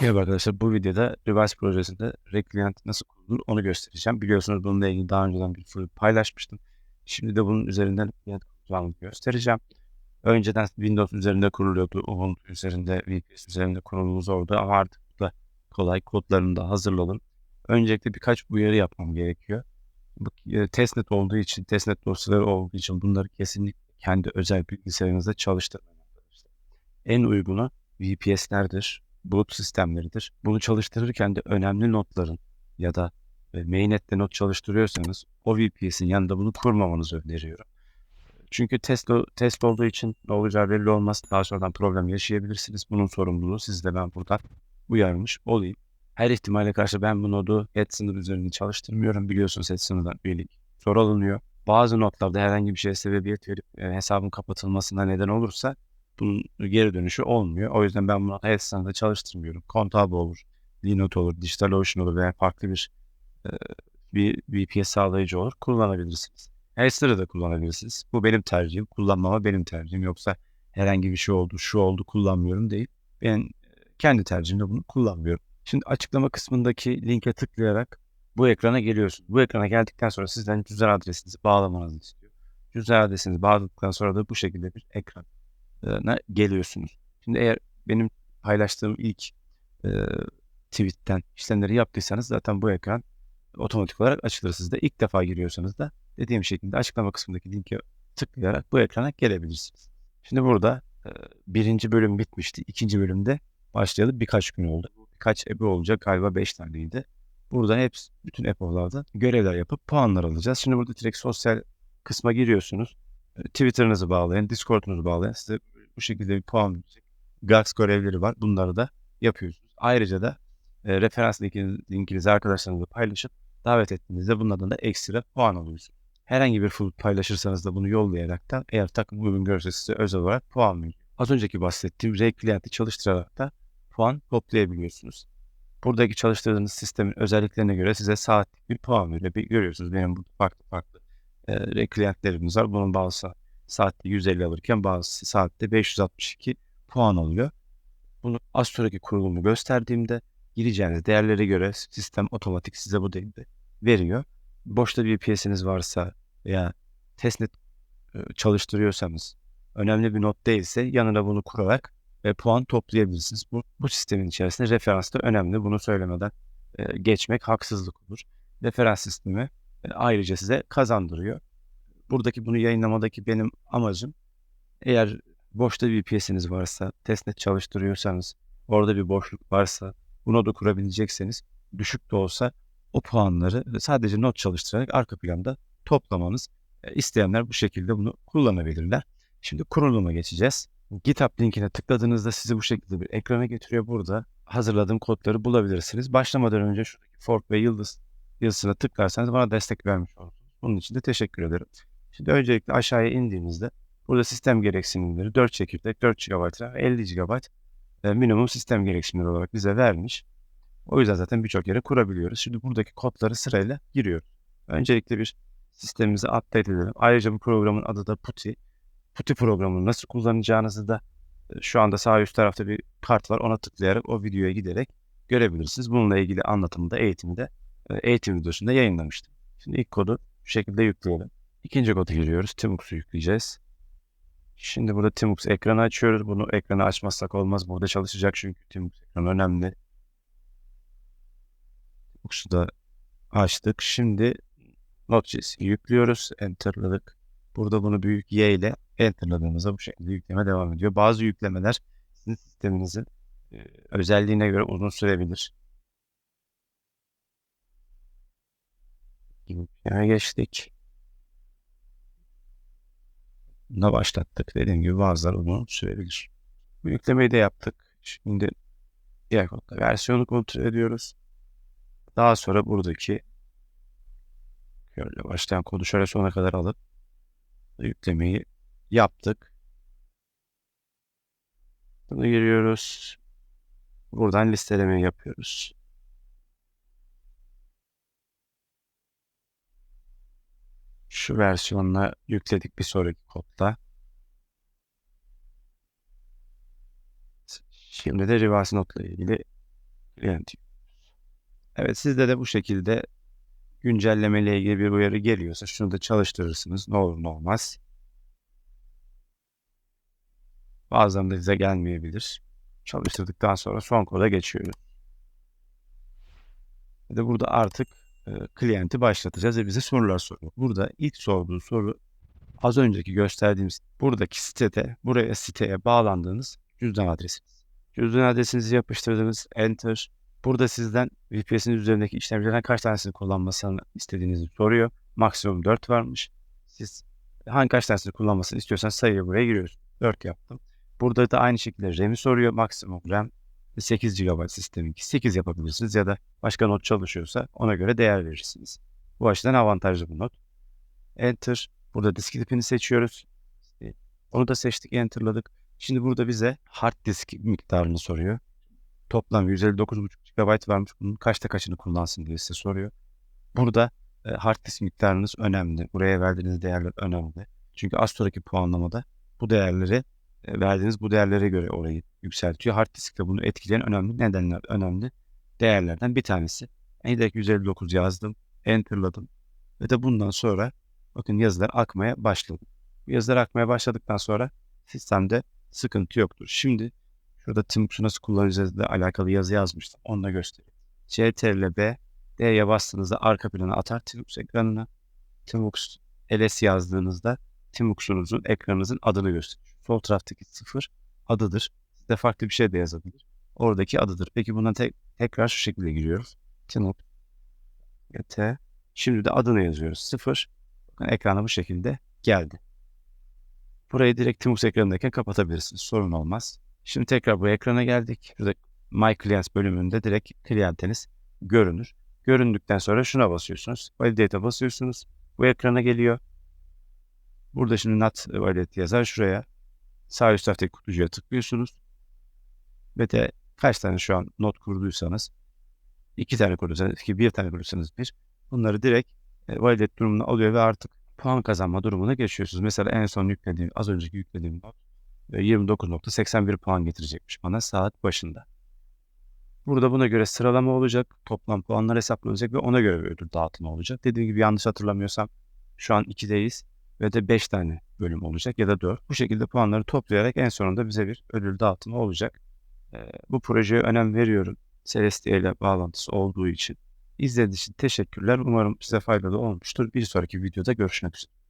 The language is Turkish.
Merhaba arkadaşlar. Bu videoda Reverse projesinde Reclient nasıl kurulur onu göstereceğim. Biliyorsunuz bununla ilgili daha önceden bir fluid paylaşmıştım. Şimdi de bunun üzerinden Reclient kurulacağını göstereceğim. Önceden Windows üzerinde kuruluyordu. Ubuntu üzerinde, VPS üzerinde kurulumuz zordu ama artık da kolay kodlarını da hazırladım. Öncelikle birkaç uyarı yapmam gerekiyor. Bu e, testnet olduğu için, testnet dosyaları olduğu için bunları kesinlikle kendi özel bilgisayarınızda çalıştırmayın arkadaşlar. En uygunu VPS'lerdir, bulut sistemleridir. Bunu çalıştırırken de önemli notların ya da e, mainnet'te not çalıştırıyorsanız o VPS'in yanında bunu kurmamanızı öneriyorum. Çünkü test, test olduğu için ne olacağı belli olmaz. Daha sonradan problem yaşayabilirsiniz. Bunun sorumluluğu sizde ben buradan uyarmış olayım. Her ihtimale karşı ben bu nodu sınır üzerinde çalıştırmıyorum. Biliyorsunuz head sınırdan üyelik soru alınıyor. Bazı notlarda herhangi bir şeye sebebiyet verip e, hesabın kapatılmasına neden olursa bunun geri dönüşü olmuyor. O yüzden ben bunu sınırda çalıştırmıyorum. Contable olur, Linux olur, DigitalOcean olur veya farklı bir e, bir VPS sağlayıcı olur. Kullanabilirsiniz. Elster'ı da kullanabilirsiniz. Bu benim tercihim. Kullanmama benim tercihim. Yoksa herhangi bir şey oldu, şu oldu kullanmıyorum değil. Ben kendi tercihimle bunu kullanmıyorum. Şimdi açıklama kısmındaki linke tıklayarak bu ekrana geliyorsunuz. Bu ekrana geldikten sonra sizden cüzdan adresinizi bağlamanızı istiyor. Cüzdan adresinizi bağladıktan sonra da bu şekilde bir ekrana geliyorsunuz. Şimdi eğer benim paylaştığım ilk e, tweetten işlemleri yaptıysanız zaten bu ekran otomatik olarak açılır sizde. İlk defa giriyorsanız da dediğim şekilde açıklama kısmındaki linke tıklayarak bu ekrana gelebilirsiniz. Şimdi burada e, birinci bölüm bitmişti. İkinci bölümde başlayalı birkaç gün oldu. Birkaç ebe olacak galiba 5 taneydi. Burada hep bütün EPO'larda görevler yapıp puanlar alacağız. Şimdi burada direkt sosyal kısma giriyorsunuz. E, Twitter'ınızı bağlayın, Discord'unuzu bağlayın. Size bu şekilde bir puan verecek. GAX görevleri var. Bunları da yapıyorsunuz. Ayrıca da e, referans linkinizi, arkadaşlarınızla paylaşıp davet ettiğinizde bunlardan da ekstra puan alıyorsunuz. Herhangi bir flood paylaşırsanız da bunu yollayarak da eğer takım uygun görürse size özel olarak puan veriyor. Az önceki bahsettiğim Ray Client'i çalıştırarak da puan toplayabiliyorsunuz. Buradaki çalıştırdığınız sistemin özelliklerine göre size saatlik bir puan veriyor. Bir görüyorsunuz benim burada farklı farklı e, Client'lerimiz var. Bunun bazısı saatte 150 alırken bazısı saatte 562 puan alıyor. Bunu az sonraki kurulumu gösterdiğimde gireceğiniz değerlere göre sistem otomatik size bu değeri veriyor. Boşta bir PS'iniz varsa veya testnet çalıştırıyorsanız önemli bir not değilse yanına bunu kurarak ve puan toplayabilirsiniz. Bu, bu sistemin içerisinde referans da önemli. Bunu söylemeden e, geçmek haksızlık olur. Referans sistemi e, ayrıca size kazandırıyor. Buradaki bunu yayınlamadaki benim amacım eğer boşta bir PS'iniz varsa, testnet çalıştırıyorsanız, orada bir boşluk varsa bunu da kurabilecekseniz düşük de olsa o puanları sadece not çalıştırarak arka planda toplamanız isteyenler bu şekilde bunu kullanabilirler. Şimdi kuruluma geçeceğiz. GitHub linkine tıkladığınızda sizi bu şekilde bir ekrana getiriyor. Burada hazırladığım kodları bulabilirsiniz. Başlamadan önce şuradaki fork ve yıldız yazısına tıklarsanız bana destek vermiş olursunuz. Bunun için de teşekkür ederim. Şimdi öncelikle aşağıya indiğimizde burada sistem gereksinimleri 4 çekirdek, 4 GB RAM, 50 GB minimum sistem gereksinimleri olarak bize vermiş. O yüzden zaten birçok yere kurabiliyoruz. Şimdi buradaki kodları sırayla giriyoruz. Öncelikle bir sistemimizi update edelim. Ayrıca bu programın adı da PuTTY. PuTTY programını nasıl kullanacağınızı da şu anda sağ üst tarafta bir kart var. Ona tıklayarak o videoya giderek görebilirsiniz. Bununla ilgili anlatımı da eğitimde eğitim videosunda yayınlamıştım. Şimdi ilk kodu şu şekilde yükleyelim. İkinci kodu giriyoruz. Timux'u yükleyeceğiz. Şimdi burada Timux ekranı açıyoruz. Bunu ekranı açmazsak olmaz. Burada çalışacak çünkü Timux ekranı önemli. Timux'u da açtık. Şimdi Node.js'i yüklüyoruz. Enter'ladık. Burada bunu büyük Y ile enter'ladığımızda bu şekilde yükleme devam ediyor. Bazı yüklemeler sizin sisteminizin özelliğine göre uzun sürebilir. Yükleme geçtik. Buna başlattık. Dediğim gibi bazıları uzun sürebilir. Bu yüklemeyi de yaptık. Şimdi diğer kodda versiyonu kontrol ediyoruz. Daha sonra buradaki şöyle başlayan kodu şöyle sona kadar alıp yüklemeyi yaptık. Bunu giriyoruz. Buradan listelemeyi yapıyoruz. Şu versiyonla yükledik bir sonraki kodda. Şimdi de reverse notla ilgili Client. Evet sizde de bu şekilde güncelleme ile ilgili bir uyarı geliyorsa şunu da çalıştırırsınız. Ne olur ne olmaz. Bazen de size gelmeyebilir. Çalıştırdıktan sonra son koda geçiyoruz. Ve de burada artık e, klienti başlatacağız ve bize sorular soruyor. Burada ilk sorduğu soru az önceki gösterdiğimiz buradaki sitede, buraya siteye bağlandığınız cüzdan adresiniz. Cüzdan adresinizi yapıştırdınız, enter. Burada sizden VPS'in üzerindeki işlemcilerden kaç tanesini kullanmasını istediğinizi soruyor. Maksimum 4 varmış. Siz hangi kaç tanesini kullanmasını istiyorsanız sayıyı buraya giriyorsunuz. 4 yaptım. Burada da aynı şekilde RAM'i soruyor. Maksimum RAM 8 GB sisteminki 8 yapabilirsiniz ya da başka not çalışıyorsa ona göre değer verirsiniz. Bu açıdan avantajlı bu not. Enter. Burada disk tipini seçiyoruz. Onu da seçtik, enterladık. Şimdi burada bize hard disk miktarını soruyor. Toplam 159,5 GB varmış. Bunun kaçta kaçını kullansın diye size soruyor. Burada e, hard disk miktarınız önemli. Buraya verdiğiniz değerler önemli. Çünkü az sonraki puanlamada bu değerleri verdiğiniz bu değerlere göre orayı yükseltiyor. Hard diskte bunu etkileyen önemli nedenler, önemli değerlerden bir tanesi. Headek 159 yazdım, enterladım ve de bundan sonra bakın yazılar akmaya başladı. Bu yazılar akmaya başladıktan sonra sistemde sıkıntı yoktur. Şimdi şurada Timux'u nasıl kullanacağız ile alakalı yazı yazmıştım. Onu da göstereyim. CTRL B, D'ye bastığınızda arka plana atar Timux ekranına. Timux LS yazdığınızda Timux'unuzun ekranınızın adını gösterir. Sol taraftaki sıfır adıdır. Sizde farklı bir şey de yazabilir. Oradaki adıdır. Peki buna tek, tekrar şu şekilde giriyoruz. Timux T. Şimdi de adını yazıyoruz. Sıfır. Bakın ekrana bu şekilde geldi. Burayı direkt Timux ekranındayken kapatabilirsiniz. Sorun olmaz. Şimdi tekrar bu ekrana geldik. Şurada My Clients bölümünde direkt klientiniz görünür. Göründükten sonra şuna basıyorsunuz. Validate'e basıyorsunuz. Bu ekrana geliyor. Burada şimdi not validate yazar. Şuraya sağ üst taraftaki kutucuya tıklıyorsunuz. Ve de kaç tane şu an not kurduysanız iki tane kurduysanız ki bir tane kurduysanız bir. Bunları direkt e, validate durumuna alıyor ve artık puan kazanma durumuna geçiyorsunuz. Mesela en son yüklediğim, az önceki yüklediğim not 29.81 puan getirecekmiş bana saat başında. Burada buna göre sıralama olacak, toplam puanlar hesaplanacak ve ona göre bir ödül dağıtımı olacak. Dediğim gibi yanlış hatırlamıyorsam şu an 2'deyiz ve de 5 tane bölüm olacak ya da 4. Bu şekilde puanları toplayarak en sonunda bize bir ödül dağıtımı olacak. Ee, bu projeye önem veriyorum. Celestia ile bağlantısı olduğu için. İzlediğiniz için teşekkürler. Umarım size faydalı olmuştur. Bir sonraki videoda görüşmek üzere.